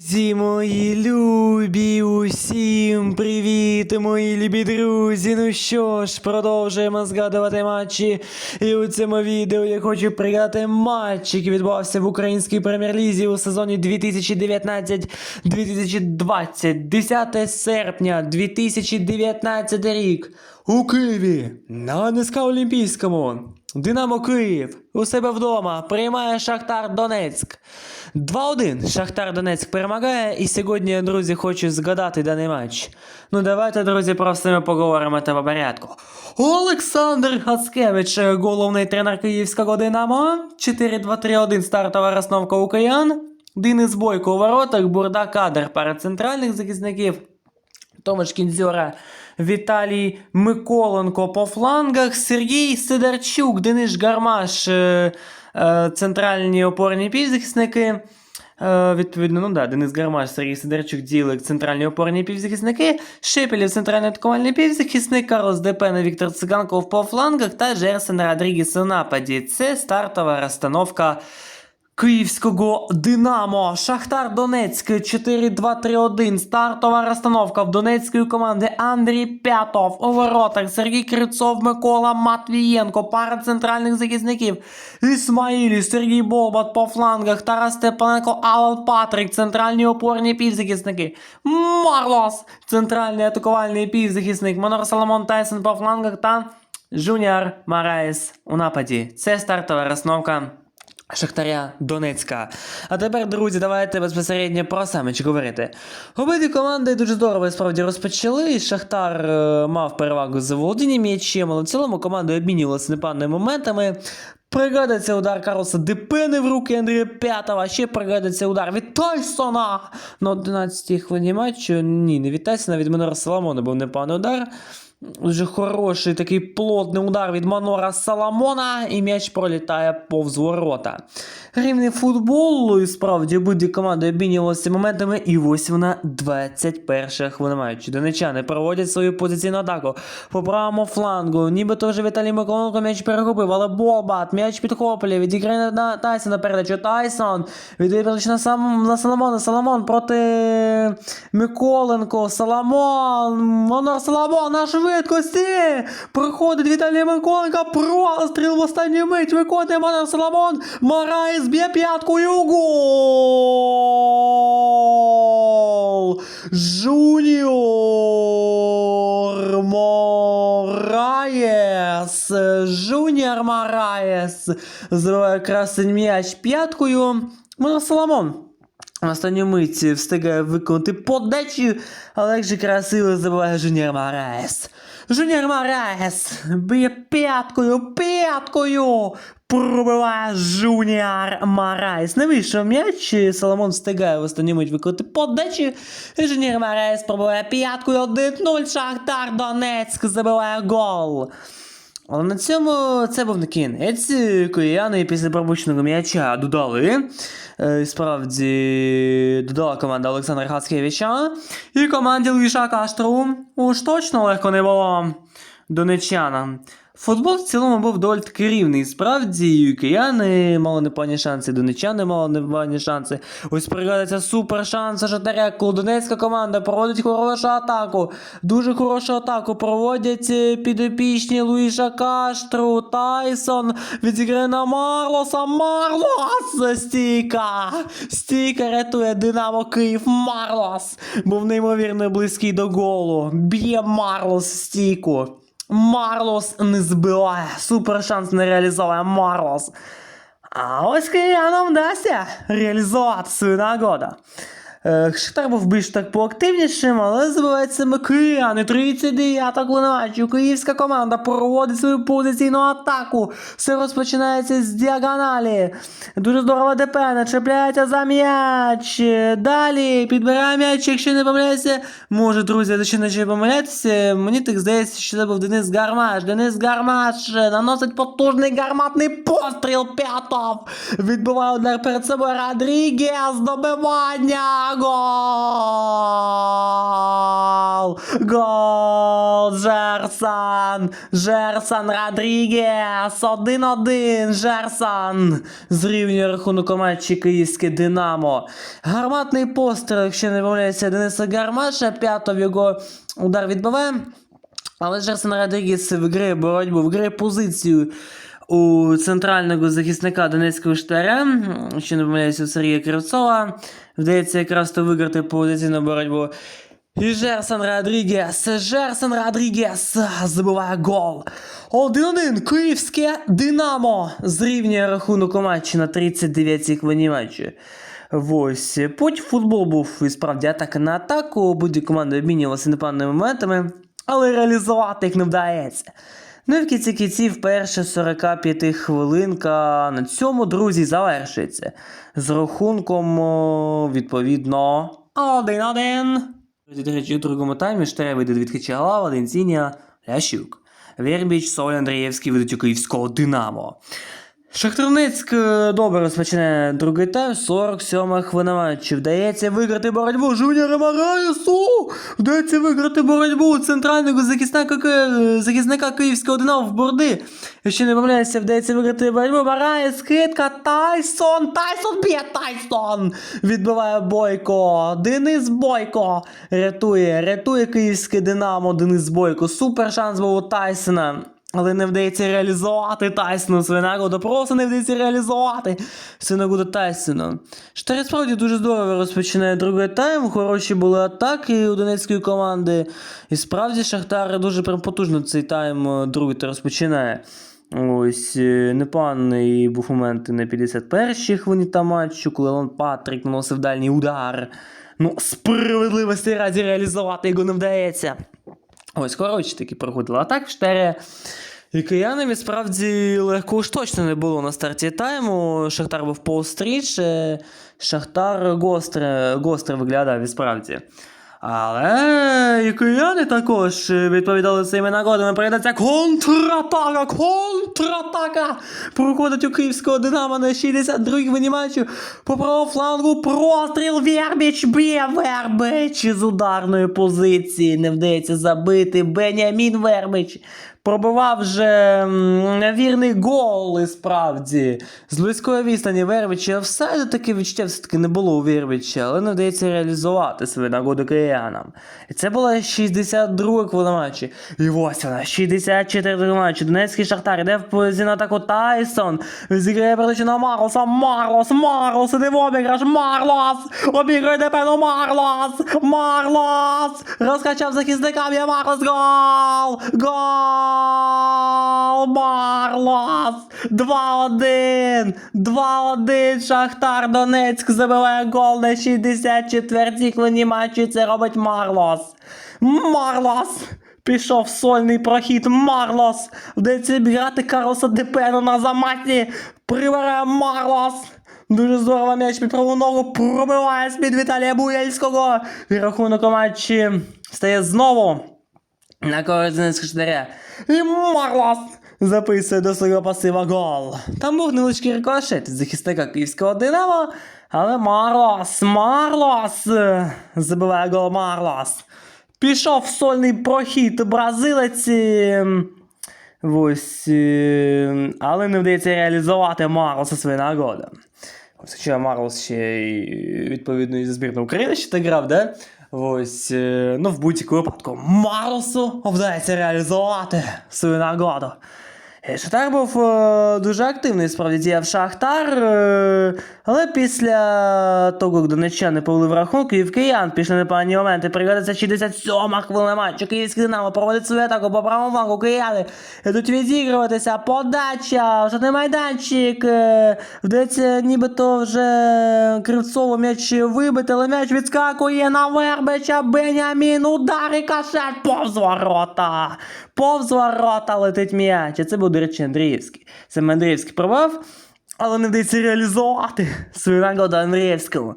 Друзі мої любі, усім привіт, мої любі друзі. Ну що ж, продовжуємо згадувати матчі. І у цьому відео я хочу пригадати матч, який відбувався в українській прем'єр-лізі у сезоні 2019-2020. 10 серпня 2019 рік. У Києві на НСК Олімпійському. Динамо Київ у себе вдома приймає Шахтар Донецьк. 2-1 Шахтар Донецьк перемагає, і сьогодні, друзі, хочу згадати даний матч. Ну давайте, друзі, просто ми поговоримо та по порядку. Олександр Гацкевич, головний тренер київського Динамо. 4-2-3-1 стартова розновка у киян. Денис Бойко у воротах, Бурда Кадр перед центральних захисників. Томаш Кінзьора, Віталій Миколенко по флангах, Сергій Сидорчук, Денис Гармаш, е, е, центральні опорні півзахисники. Е, відповідно, ну да, Денис Гармаш, Сергій Сидорчук, Ділик, центральні опорні півзахисники, Шепелів, центральний атакувальний півзахисник, Карлос Депена, Віктор Циганков по флангах та Жерсон Родрігес у нападі. Це стартова розстановка Київського Динамо. Шахтар Донецьк 4-2-3-1. Стартова розстановка в донецької команди Андрій П'ятов. У воротах Сергій Крицов, Микола Матвієнко. Пара центральних захисників. Ісмаїлі, Сергій Болбат по флангах. Тарас Степаненко, Алан Патрик. Центральні опорні півзахисники. Марлос. Центральний атакувальний півзахисник. Монор Соломон Тайсон по флангах та Жуніор Мараєс у нападі. Це стартова розстановка. Шахтаря Донецька. А тепер, друзі, давайте безпосередньо про саміч говорити. Обидві команди дуже здорово справді розпочали. Шахтар е, мав перевагу за володінням м'ячем, але в цілому команди обмінювалися непевними моментами. Пригадується удар Карлоса Депени в руки Андрія П'ятова. Ще пригадується удар від Тайсона на 11-й хвилині матчу. Ні, не від Тайсона, від Манора Соломона був непевний удар. Дуже хороший такий плотний удар від Манора Саламона, і м'яч пролітає повз ворота. Рівний футбол, і справді обидві команди обмінювалися моментами, і ось вона 21 хвилина матчу. Донечани проводять свою позиційну атаку по правому флангу. Нібито вже Віталій Миколенко м'яч перехопив, але Болбат, м'яч підхоплює, відіграє на Тайсона передачу. Тайсон віддає на, сам, на Соломона. Соломон проти Миколенко. Соломон, Монор Соломон на швидкості. Проходить Віталій Миколенко, простріл в останню мить. Виконує Монор Соломон. Мараєс б'є п'яткою. Гол! Жуніор Мораєс. Жуніор Мараєс. Забиває красень м'яч п'яткою. Монор Соломон. В останню мить встигає виконати подачу, але же красиво забиває Жуніор Мараєс. Жуніор Мараєс б'є п'яткою, п'яткою. Пробиває Жуніор Мараєс. Не вийшов м'яч, Соломон встигає в останню мить виконати подачу. І Жуніор Мараєс пробиває п'яткою 1-0. Шахтар Донецьк забиває гол. Але на цьому це був не кінець. Кияни після пробучного м'яча додали. Е, Справді додала команда Олександра Хацкевича. І команді Луїша Каштру уж точно легко не було донечанам. Футбол в цілому був доволі таки рівний. Справді, і кияни мали непогані шанси, донечани мали непогані шанси. Ось пригадується супер шанс Шахтаря, коли Донецька команда проводить хорошу атаку. Дуже хорошу атаку проводять е, підопічні Луїша Каштру, Тайсон відіграє на Марлоса. Марлос! Стійка! Стійка рятує Динамо Київ. Марлос! Був неймовірно близький до голу. Б'є Марлос стійку. Марлос не збиває. Супер шанс не реалізовує Марлос. А ось киянам вдасться реалізувати свою нагоду. Е, Шахтар був більш так поактивнішим, але збивається Кияни. 39 хвилина матчу. Київська команда проводить свою позиційну атаку. Все розпочинається з діагоналі. Дуже здорово Депена, чіпляється за м'яч. Далі підбирає м'яч, якщо не помиляюся. Може, друзі, починаючи помилятися. Мені так здається, що це був Денис Гармаш. Денис Гармаш наносить потужний гарматний постріл п'ятов. Відбиває удар перед собою Родрігес. Добивання. Гол! Гол! Жерсон Жерсон! Родрігес! 1-1! Жерсон! Зрівнює рахунок матчі Київське Динамо. Гарматний постріл, якщо не помиляюся, Дениса Гармаша, п'ятов його удар відбиває. Але Жерсон Родрігес виграє боротьбу, виграє позицію у центрального захисника Донецького штаря, що не помиляюся, Сергія Кривцова. Вдається якраз то виграти позиційну боротьбу. І Жерсон Родрігес, Жерсон Родрігес забиває гол. 1-1, Київське Динамо зрівнює рахунок у матчі на 39-й хвилині матчу. Ось, путь футбол був і справді атака на атаку, обидві команди обмінювалися непевними моментами, але реалізувати їх не вдається. Ну і в кінці кінців перша 45 хвилинка на цьому, друзі, завершується. З рахунком, відповідно, 1-1. До речі, у другому таймі Штаре вийде від Хачала, Валенцінія, Лящук. Вербіч, Соль Андрієвський ведуть київського Динамо. Шахтерницьк е, добре розпочинає другий тайм, 47 хвилина матчу. Вдається виграти боротьбу Жуніора Мараєсу! Вдається виграти боротьбу центрального захисника, захисника київського Динамо в борди. Якщо не помиляюся, вдається виграти боротьбу. Мараєс, хитка, Тайсон, Тайсон б'є Тайсон! Відбиває Бойко. Денис Бойко рятує, рятує київське Динамо, Денис Бойко. Супер шанс був у Тайсона. Але не вдається реалізувати Тайсону свою нагоду. Просто не вдається реалізувати свою нагоду Тайсону. Штари справді дуже здорово розпочинає другий тайм. Хороші були атаки у донецької команди. І справді Шахтар дуже прям потужно цей тайм е, другий та розпочинає. Ось е, непоганий був момент на 51-й хвилині та матчу, коли Лон Патрік наносив дальній удар. Ну, справедливості раді реалізувати його не вдається. Ось, коротше, таки прогудила. А так в штері. І киянам справді легко уж точно не було на старті тайму. Шахтар був повстріч, Шахтар гостре, гостре виглядав і справді. Але і кияни також відповідали своїми нагодами. Прийдеться контратака! Контратака! Проходить у київського Динамо на 62-й хвилині. По правому флангу простріл Вербіч б'є Вербіч з ударної позиції. Не вдається забити Беніамін Вербіч. Пробивав вже м, вірний гол і справді. З близької відстані Вербича все таке відчуття все-таки не було у Вербича, але не вдається реалізувати свою нагоду киянам. І це була 62 хвилина матчі. І ось вона, 64 матчі. Донецький Шахтар йде в позицію на атаку Тайсон. Зіграє передачу на Марлоса. Марлос, Марлос, іде в обіграш. Марлос! Обіграє напевно Марлос! Марлос! Розкачав захисника, б'є Марлос. Гол! Гол! Марлос! 2-1! 2-1! Шахтар Донецьк забиває гол на 64-й хвилині матчу. Це робить Марлос. Марлос! Пішов сольний прохід Марлос. Вдається бігати Карлоса Депену на заматі. Прибирає Марлос. Дуже здорово м'яч під праву ногу пробиває з-під Віталія Буяльського. І рахунок матчі стає знову на користь штаря. І Марлос записує до свого пасива гол. Там був невеличкий рикошет від захисника київського Динамо, але Марлос е, забиває гол Марлос. Пішов в сольний прохід бразилець. е, Ось, е, але не вдається реалізувати Марлоса свою нагоду. Ось, хоча Марлос ще й відповідно і за збірну України ще так грав, да? Ось, е, ну в будь-якому випадку Марусу вдається реалізувати свою нагоду. Е, Шахтар був е, дуже активний, справді діяв Шахтар, е, але після того, як донеччани повели в рахунку, і в киян пішли непогані моменти. Пригодиться 67 хвилина матчу. Київський Динамо проводить свою атаку по правому флангу. Кияни йдуть відігруватися. Подача, жодний майданчик. Вдається нібито вже Кривцову м'яч вибити, але м'яч відскакує на Вербича. Бенямін, удар і кашет повз ворота. Повз ворота летить м'яч. І це був, до речі, Андріївський. Саме Андріївський пробив, але не вдається реалізувати свою нагоду Андріївському.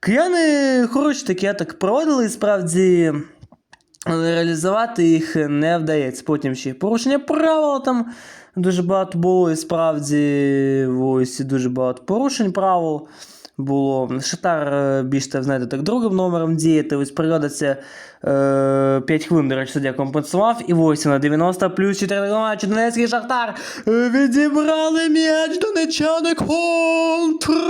Кияни хороші такі атак проводили, і справді. Але реалізувати їх не вдається. Потім ще порушення правил там дуже багато було, і справді ось дуже багато порушень правил. Було. Шахтар е, більш так, знаєте, так другим номером діяти. Ось пригода це е, 5 хвилин, до речі, суддя компенсував. І 8 на 90 плюс 4 матчі. Донецький Шахтар е, відібрали м'яч донечани. Контратака!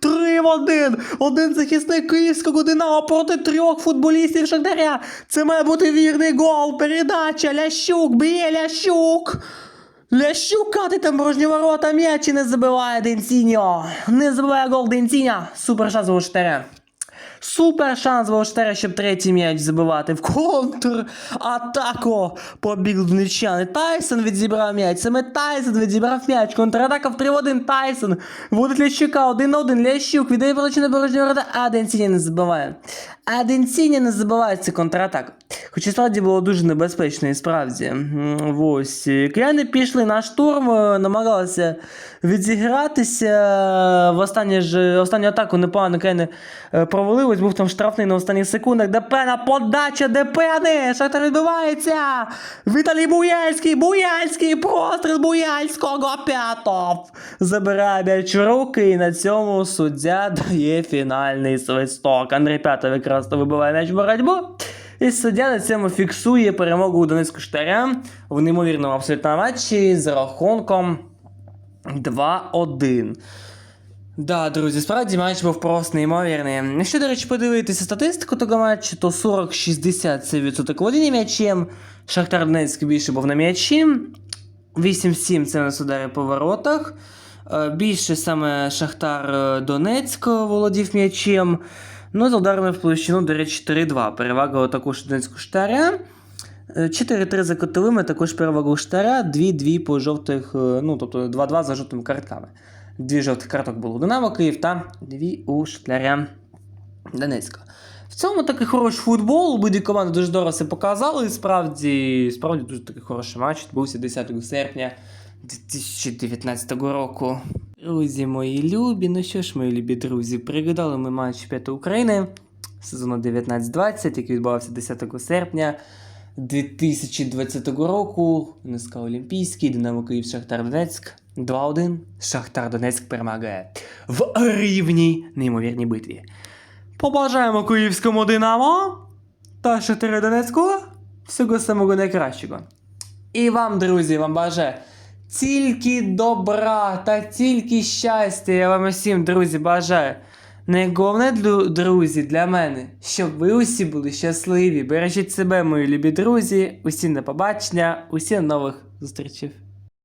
3 в 1. Один захисник київського Динамо проти трьох футболістів Шахтаря. Це має бути вірний гол. Передача. Лящук, б'є Лящук. Лящук катить там порожні ворота, м'яч не забиває Денсіньо. Не забиває гол Денсіньо. Супер шанс у Штаря. Супер шанс Штаря, щоб третій м'яч забивати. В контр атаку побіг донечани. Тайсон відзібрав м'яч. Саме Тайсон відзібрав м'яч. Контратака в 3 в 1. Тайсон. Вводить Лящука. Один на один. Лящук віддає передачу на порожні ворота, а Денсіньо не забиває. А Денсіньо не забиває цю контратаку. Хоча справді було дуже небезпечно і справді. Ось. Кияни пішли на штурм, е, намагалися відзігратися. В останню, ж, останню атаку непогано кияни е, провели. Ось був там штрафний на останніх секундах. Депена, подача Депени! Шахтар відбувається! Віталій Буяльський, Буяльський, простріл Буяльського, П'ятов! Забирає м'яч в руки і на цьому суддя дає фінальний свисток. Андрій П'ятов якраз то вибиває м'яч в боротьбу. І суддя на цьому фіксує перемогу у Донецьку штаря в неймовірному абсолютно матчі з рахунком 2-1. Да, друзі, справді матч був просто неймовірний. Якщо, до речі, подивитися статистику того матчу, то 40-60 це відсоток володіння м'ячем. Шахтар Донецьк більше був на м'ячі. 8-7 це нас удари по воротах. Е, Більше саме Шахтар е, Донецьк володів м'ячем. Ну, з ударами в площину, до речі, 4-2. Перевага також Донецьку штаря. Е, 4-3 за котовими, також перевага у штаря, 2-2 по жовтих, е, ну, тобто 2-2 за жовтими картками. Дві жовтих карток було у Динамо Київ та дві у штаря Донецька. В цьому такий хороший футбол, обидві команди дуже здорово себе показали. І справді, справді дуже такий хороший матч. Відбувся 10 серпня 2019 року. Друзі мої любі, ну що ж, мої любі друзі, пригадали ми матч чемпіонату України сезону 19-20, який відбувався 10 серпня 2020 року. НСК Олімпійський, Динамо Київ, Шахтар Донецьк. 2-1. Шахтар Донецьк перемагає в рівній неймовірній битві. Побажаємо київському Динамо та Шахтарю Донецьку всього самого найкращого. І вам, друзі, вам бажаю тільки добра та тільки щастя. Я вам усім, друзі, бажаю. Найголовне, дру- друзі, для мене, щоб ви усі були щасливі. Бережіть себе, мої любі друзі. Усі на побачення, усі нових зустрічей.